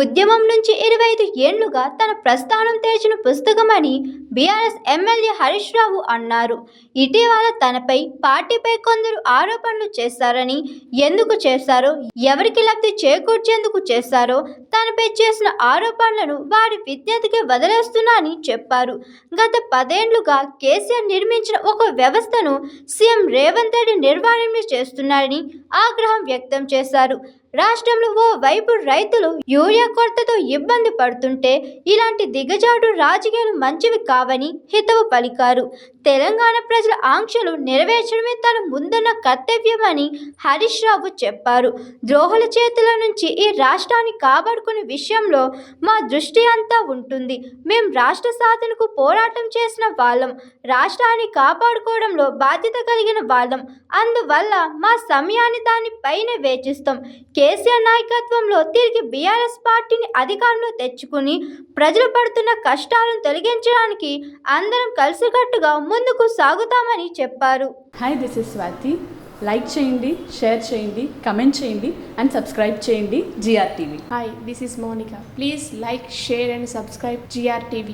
ఉద్యమం నుంచి ఇరవై ఐదు ఏళ్ళుగా తన ప్రస్థానం తెరిచిన పుస్తకమని బీఆర్ఎస్ ఎమ్మెల్యే హరీష్ రావు అన్నారు. ఇటీవల తనపై పార్టీపై కొందరు ఆరోపణలు చేశారని ఎందుకు చేశారో ఎవరికి లబ్ధి చేకూర్చేందుకు చేశారో తనపై చేసిన ఆరోపణలను వారి విజ్ఞతకి వదిలేస్తున్నా అని చెప్పారు. గత పదేండ్లుగా కేసీఆర్ నిర్మించిన ఒక వ్యవస్థను సీఎం రేవంత్ రెడ్డి నిర్వహణ చేస్తున్నారని ఆగ్రహం వ్యక్తం చేశారు. రాష్ట్రంలో ఓ వైపు రైతులు యూరియా కొరతతో ఇబ్బంది పడుతుంటే ఇలాంటి దిగజాడు రాజకీయాలు మంచివి కావని హితవు పలికారు. తెలంగాణ ప్రజల ఆంక్షలు నెరవేర్చడమే తన ముందున్న కర్తవ్యమని హరీష్ రావు చెప్పారు. ద్రోహుల చేతుల నుంచి ఈ రాష్ట్రాన్ని కాపాడుకునే విషయంలో మా దృష్టి అంతా ఉంటుంది. మేం రాష్ట్ర సాధనకు పోరాటం చేసిన వాళ్ళం. రాష్ట్రాన్ని కాపాడుకోవడంలో బాధ్యత కలిగిన వాళ్ళం. అందువల్ల మా సమయాన్ని దానిపైన వేచిస్తాం. కేసీఆర్ నాయకత్వంలో తిరిగి బీఆర్ఎస్ పార్టీని అధికారంలో తెచ్చుకుని ప్రజలు పడుతున్న కష్టాలను తొలగించడానికి అందరం కలిసికట్టుగా ముందుకు సాగుతామని చెప్పారు hi this is Swathi like చేయండి షేర్ చేయండి కమెంట్ చేయండి అండ్ సబ్స్క్రైబ్ చేయండి GR TV Hi, this is Monica. Please like, share, and subscribe GRTV.